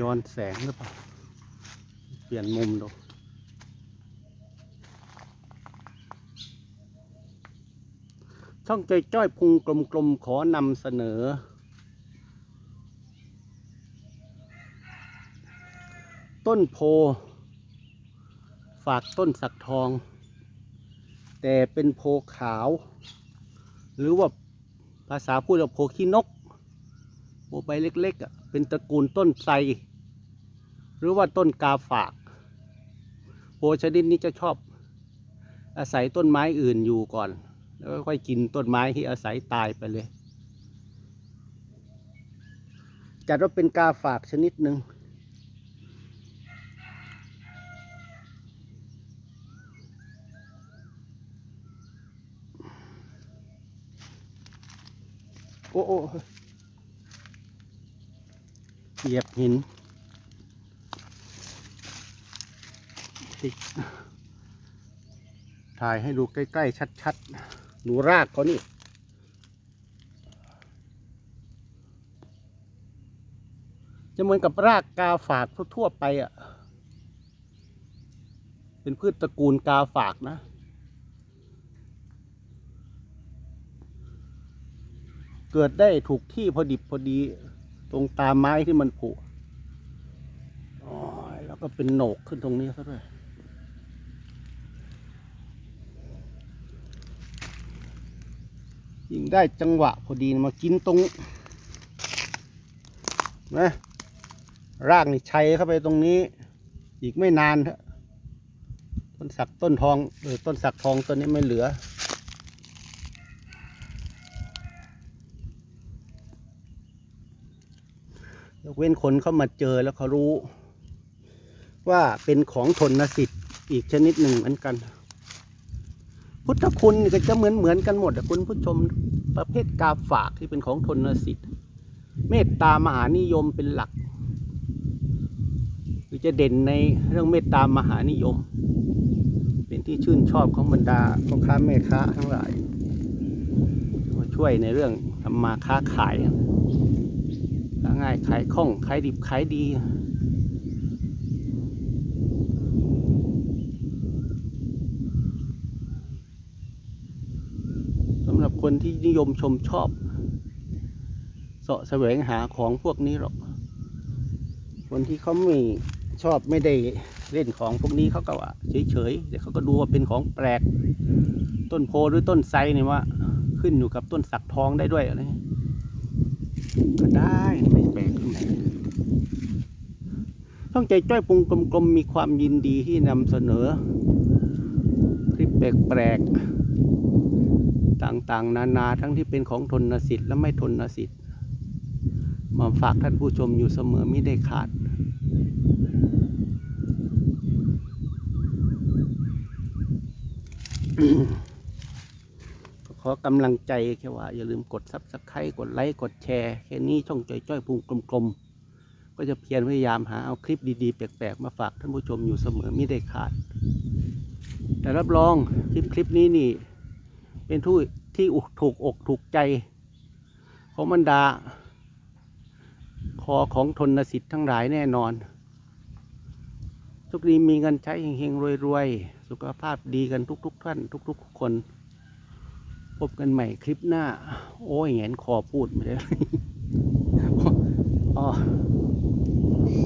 ย้อนแสงหรือเปล่า เปลี่ยนมุมดูช่องใจจ้อยพุงกลมๆขอนำเสนอ ต้นโพ ฝากต้นสักทอง แต่เป็นโพขาว หรือว่าภาษาพูดว่าโพขี้นก โพใบเล็กๆอะ เป็นตระกูลต้นไทรหรือว่าต้นกาฝากโพชนิดนี้จะชอบ อาศัยต้นไม้อื่นอยู่ก่อน แล้วค่อยกินต้นไม้ที่อาศัยตายไปเลย จัดว่าเป็นกาฝากชนิดหนึ่งโอ้โอ้ เหยียบหินติ๊กถ่ายให้ดูใกล้ ๆ ชัด ๆ ดูรากเขานี่ จะเหมือนกับรากกาฝากทั่ว ๆ ไปอะ เป็นพืชตระกูลกาฝากนะ เกิดได้ถูกที่พอดิบพอดี ตรงตามไม้ที่มันผุแล้วก็เป็นโหนกขึ้นตรงนี้ซะด้วยยิงได้จังหวะพอดีมากินตรงนะรากนี่ชัยเข้าไปตรงนี้ อีกไม่นานเถอะต้นสักต้นทองเออต้นสักทองต้นนี้ไม่เหลือ ยกเว้นคนเข้ามาเจอแล้วเขารู้ ว่าเป็นของทนสิทธิ์อีกชนิดหนึ่งเหมือนกัน พุทธคุณก็จะเหมือนเหมือนกันหมดคุณผู้ชมประเภทกาฝากที่เป็นของทนสิทธิ์ เมตตามหานิยมเป็นหลักหรือจะเด่นในเรื่องเมตตามหานิยม เป็นที่ชื่นชอบของบรรดาพ่อค้าแม่ค้าทั้งหลายช่วยในเรื่องทำมาค้าขาย ง่ายขายคล่องขายดิบขายดี สำหรับคนที่นิยมชมชอบเสาะแสวงหาของพวกนี้หรอก คนที่เขาไม่ชอบไม่ได้เล่นของพวกนี้เขาก็ว่าเฉยๆแต่เขาก็ดูว่าเป็นของแปลก ต้นโพหรือต้นไทรเนี่ยว่า ขึ้นอยู่กับต้นสักทองได้ด้วยอะไรเงี้ย ก็ได้ไม่แปลกตรงไหนต้องใจจ้อยปรุงกลมๆมีความยินดีที่นำเสนอ คลิปแปลกๆต่างๆ นานาทั้งที่เป็นของทนสิทธิ์และไม่ทนสิทธิ์มาฝากท่านผู้ชมอยู่เสมอไม่ได้ขาดข อกำลังใจแค่ว่า อย่าลืมกดซับสไครต์กดไลค์ กดแชร์แค่นี้ช่องจ่อยจ้อยพุงกลมๆ ก็จะเพียรพยายามหาเอาคลิปดีๆ แปลกๆ มาฝากท่านผู้ชมอยู่เสมอไม่ได้ขาด แต่รับรองคลิปคลิปนี้นี่ เป็นทู่ที่อกถูกอกถูกใจ ของบรรดา คอของทนสิทธิ์ทั้งหลายแน่นอน ทุกดีมีเงินใช้เฮงๆรวยๆ สุขภาพดีกันทุกๆท่านทุกๆคน พบกันใหม่คลิปหน้า โอ้ยแงนคอพูดไม่ได้อ๋อ